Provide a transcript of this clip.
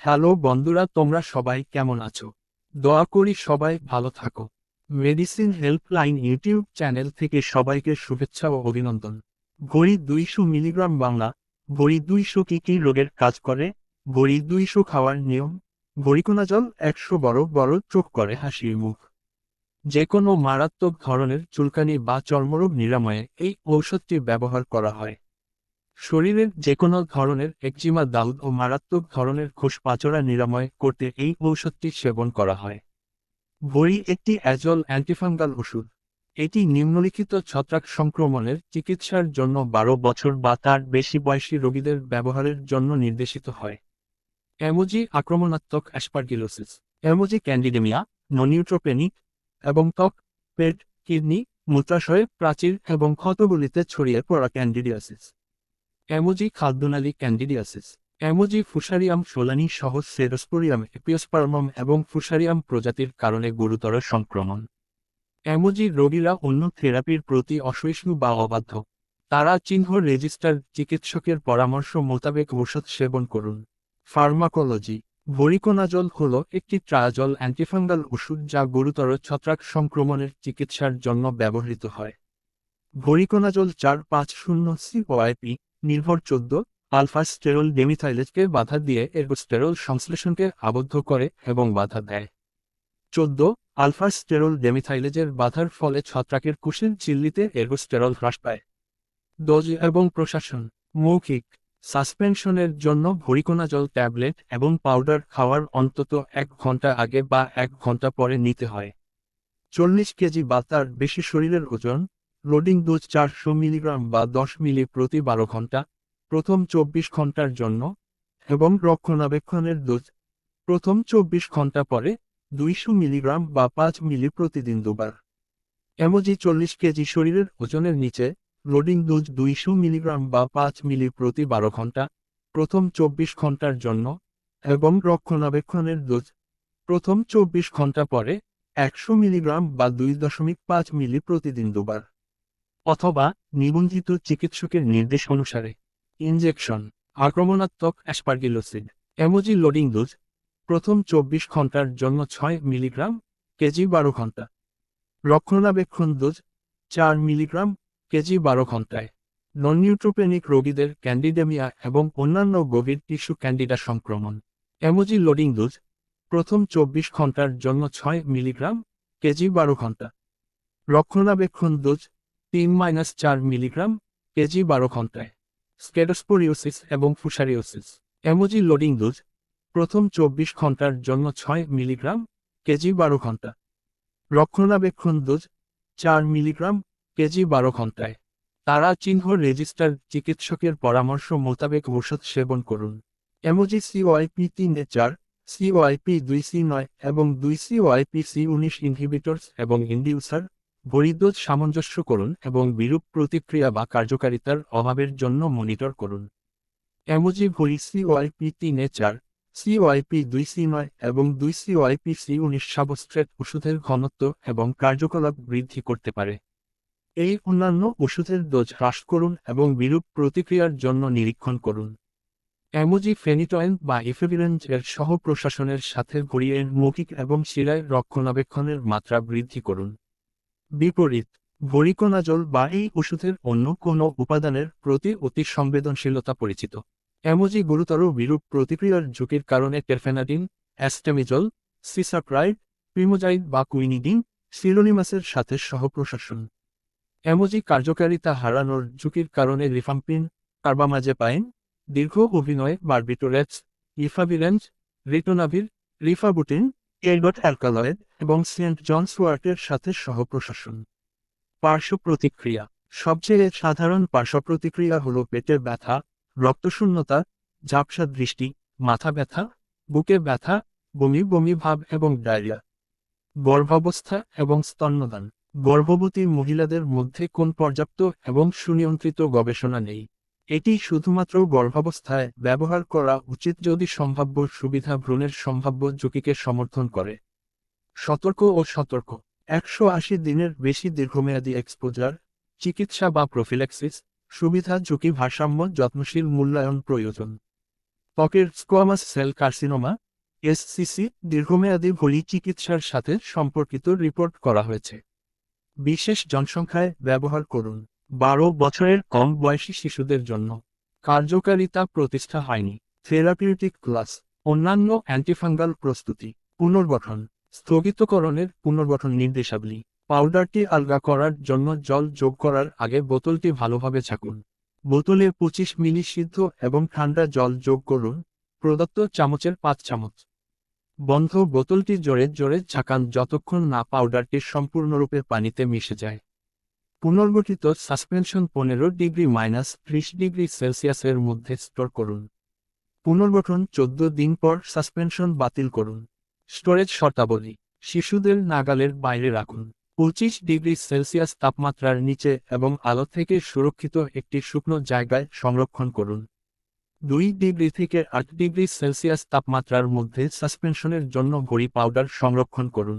Hello বন্ধুরা, তোমরা সবাই কেমন আছো? দোয়া করি সবাই ভালো থাকো। মেডিসিন হেল্পলাইন ইউটিউব চ্যানেল থেকে সবাইকে শুভেচ্ছা ও অভিনন্দন। ভরি দুইশো মিলিগ্রাম বাংলা ভরি দুইশো কি কি রোগের কাজ করে ভরি দুইশো খাওয়ার নিয়ম ভরিকোনা জল একশো বড় বড় চোখ করে হাসির মুখ। যে কোনো মারাত্মক ধরনের চুলকানি বা চর্মরোগ নিরাময়ে এই ঔষধটি ব্যবহার করা হয়। শরীরের যে কোনো ধরনের একজিমা দাউদ ও মারাত্মক ধরনের খোসপাচড়া নিরাময় করতে এই ঔষধটি সেবন করা হয়। ভরি একটি অ্যাজল অ্যান্টিফাঙ্গাল ওষুধ। এটি নিম্নলিখিত ছত্রাক সংক্রমণের চিকিৎসার জন্য বারো বছর বা তার বেশি বয়সী রোগীদের ব্যবহারের জন্য নির্দেশিত হয়। অ্যামোজি আক্রমণাত্মক অ্যাসপারগিলোসিস। অ্যামোজি ক্যান্ডিডেমিয়া ননিউট্রোপেনিক এবং ত্বক, পেট, কিডনি, মূত্রাশয় প্রাচীর এবং ক্ষতগুলিতে ছড়িয়ে পড়া ক্যান্ডিডিয়াসিস। অ্যামোজি খাদ্যনালী ক্যান্ডিডিয়াসিস অ্যামোজি ফুসারিয়াম সোলানি সহ সেরোস্পোরিয়াম এপিওস্পার্মম এবং ফুসারিয়াম প্রজাতির কারণে গুরুতর সংক্রমণ অ্যামোজি রোগীরা অন্য থেরাপির প্রতি অসহিষ্ণু বা অবাধ্য তারা চিহ্ন রেজিস্টার চিকিৎসকের পরামর্শ মোতাবেক ঔষধ সেবন করুন ফার্মাকোলজি ভরিকোনাজল হল একটি ট্রায়াজল অ্যান্টিফাঙ্গাল ওষুধ যা গুরুতর ছত্রাক সংক্রমণের চিকিৎসার জন্য ব্যবহৃত হয় ভরিকোনাজল চার পাঁচ শূন্য সিওআইপি নির্ভর চোদ্দ আলফা স্টেরল ডেমিথাইলেজকে বাধা দিয়ে এরগোস্টেরল সংশ্লেষণকে আবদ্ধ করে এবং বাধা দেয়। চোদ্দ আলফা স্টেরল ডেমিথাইলেজের বাধার ফলে ছত্রাকের কুশিল চিল্লিতে এরগোস্টেরল হ্রাস পায়। ডোজ এবং প্রশাসন, মৌখিক সাসপেনশনের জন্য ভরিকোনাজল ট্যাবলেট এবং পাউডার খাওয়ার অন্তত এক ঘণ্টা আগে বা এক ঘণ্টা পরে নিতে হয়। চল্লিশ কেজি বা তার বেশি শরীরের ওজন লোডিং ডোজ চারশো মিলিগ্রাম বা দশ মিলি প্রতি বারো ঘণ্টা, প্রথম চব্বিশ ঘণ্টার জন্য, এবং রক্ষণাবেক্ষণের ডোজ প্রথম চব্বিশ ঘণ্টা পরে দুইশো মিলিগ্রাম বা পাঁচ মিলি প্রতিদিন দুবার। এমজি চল্লিশ কেজি শরীরের ওজনের নিচে লোডিং ডোজ দুইশো মিলিগ্রাম বা পাঁচ মিলি প্রতি বারো ঘণ্টা, প্রথম চব্বিশ ঘণ্টার জন্য, এবং রক্ষণাবেক্ষণের ডোজ প্রথম চব্বিশ ঘণ্টা পরে একশো মিলিগ্রাম বা দুই দশমিক পাঁচ মিলি প্রতিদিন দুবার। অথবা নিবন্ধিত চিকিৎসকের নির্দেশ অনুসারে। ইনজেকশন, আক্রমণাত্মক অ্যাসপারগিলোসিড, এমোজি লোডিং ডোজ, প্রথম চব্বিশ ঘণ্টার জন্য ছয় মিলিগ্রাম কেজি বারো ঘণ্টা রক্ষণাবেক্ষণ ডোজ, চার মিলিগ্রাম কেজি বারো ঘন্টায় নন নিউট্রোপেনিক রোগীদের ক্যান্ডিডেমিয়া এবং অন্যান্য গভীর টিস্যু ক্যান্ডিডা সংক্রমণ। এমোজি লোডিং ডোজ, প্রথম চব্বিশ ঘণ্টার জন্য ছয় মিলিগ্রাম কেজি বারো ঘণ্টা রক্ষণাবেক্ষণ ডোজ তিন মাইনাস চার মিলিগ্রাম কেজি বারো ঘন্টায়। স্কেডোস্পোরিওসিস এবং ফুসারিওসিস। এমোজি লোডিং ডোজ প্রথম চব্বিশ ঘণ্টার জন্য ছয় মিলিগ্রাম কেজি বারো ঘণ্টা। রক্ষণাবেক্ষণ ডোজ চার মিলিগ্রাম কেজি বারো ঘন্টায়। তারা চিহ্ন রেজিস্টার চিকিৎসকের পরামর্শ মোতাবেক ঔষধ সেবন করুন। এমোজি সিওআইপি তিন চার সিওআইপি দুই সি নয় এবং দুই সিওআইপি সি উনিশ ইনহিবিটরস এবং ইন্ডিউসার বরিদ্রোজ সামঞ্জস্য করুন এবং বিরূপ প্রতিক্রিয়া বা কার্যকারিতার অভাবের জন্য মনিটর করুন। এমোজি ভরি সিওআইপি তিন এ চার, সিওআইপি দুই সি নয় এবং দুই সিওআইপি সি উনিশ সাবস্ট্রেট ওষুধের ঘনত্ব এবং কার্যকলাপ বৃদ্ধি করতে পারে। এই অন্যান্য ওষুধের ডোজ হ্রাস করুন এবং বিরূপ প্রতিক্রিয়ার জন্য নিরীক্ষণ করুন। অ্যামোজি ফেনিটয়েন বা ইফেভিরেন্স এর সহ প্রশাসনের সাথে ঘুরিয়ে মৌখিক এবং শিরায় রক্ষণাবেক্ষণের মাত্রা বৃদ্ধি করুন। বিপরীত ভরিকোনাজল বা এই ওষুধের অন্য কোনো উপাদানের প্রতি অতি সংবেদনশীলতা পরিচিত। এমোজি গুরুতর বিরূপ প্রতিক্রিয়ার ঝুঁকির কারণে টেরফেনাডিন অ্যাস্টেমিজল, সিসাপ্রাইড প্রিমোজাইড বা কুইনিডিন, সিলোনিমাসের সাথে সহপ্রশাসন। এমোজি কার্যকারিতা হারানোর ঝুঁকির কারণে রিফাম্পিন কার্বামাজে কার্বামাজেপাইন, দীর্ঘ অভিনয়, barbiturates efavirenz ritonavir, rifabutin ergot alkaloid এবং সেন্ট জনস ওয়ার্টের সাথে সহপ্রশাসন। পার্শ্ব প্রতিক্রিয়া। সবচেয়ে সাধারণ পার্শ্ব প্রতিক্রিয়া হল পেটের ব্যথা, রক্তশূন্যতা, ঝাপসা দৃষ্টি, মাথা ব্যথা, বুকে ব্যথা, বমি বমি ভাব এবং ডায়রিয়া। গর্ভাবস্থা এবং স্তন্যদান। গর্ভবতী মহিলাদের মধ্যে কোন পর্যাপ্ত এবং সুনিয়ন্ত্রিত গবেষণা নেই? এটি শুধুমাত্র গর্ভাবস্থায় ব্যবহার করা উচিত যদি সম্ভাব্য সুবিধা ভ্রূণের সম্ভাব্য ঝুঁকিকে সমর্থন করে। সতর্ক ও সতর্ক। একশো আশি দিনের বেশি দীর্ঘমেয়াদী এক্সপোজার চিকিৎসা বা প্রফিল্যাক্সিস সুবিধা, ঝুঁকি, ভারসাম্য, যত্নশীল, মূল্যায়ন প্রয়োজন। ত্বকের স্কোয়ামাস সেল কার্সিনোমা এসসিসি দীর্ঘমেয়াদী ভলি চিকিৎসার সাথে সম্পর্কিত রিপোর্ট করা হয়েছে। বিশেষ জনসংখ্যায় ব্যবহার করুন। বারো বছরের কম বয়সী শিশুদের জন্য কার্যকারিতা প্রতিষ্ঠা হয়নি। থেরাপিউটিক ক্লাস, অন্যান্য অ্যান্টিফাঙ্গাল প্রস্তুতি, পুনর্গঠন, স্থগিতকরণের পুনর্গঠন নির্দেশাবলী, পাউডারটি আলগা করার জন্য জল যোগ করার আগে বোতলটি ভালোভাবে ছাকুন বোতলে পঁচিশ মিলি সিদ্ধ এবং ঠান্ডা জল যোগ করুন। প্রদত্ত চামচের পাঁচ চামচ। বন্ধ বোতলটি জোরে জোরে ছাকান যতক্ষণ না পাউডারটি সম্পূর্ণরূপে পানিতে মিশে যায়। পুনর্গঠিত সাসপেনশন পনেরো ডিগ্রি মাইনাস ত্রিশ ডিগ্রি সেলসিয়াসের মধ্যে স্টোর করুন। পুনর্গঠন চোদ্দ দিন পর সাসপেনশন বাতিল করুন। স্টোরেজ শর্তাবলী, শিশুদের নাগালের বাইরে রাখুন। পঁচিশ ডিগ্রি সেলসিয়াস তাপমাত্রার নিচে এবং আলো থেকে সুরক্ষিত একটি শুকনো জায়গায় সংরক্ষণ করুন। দুই ডিগ্রি থেকে আট ডিগ্রি সেলসিয়াস তাপমাত্রার মধ্যে সাসপেনশনের জন্য ঘড়ি পাউডার সংরক্ষণ করুন।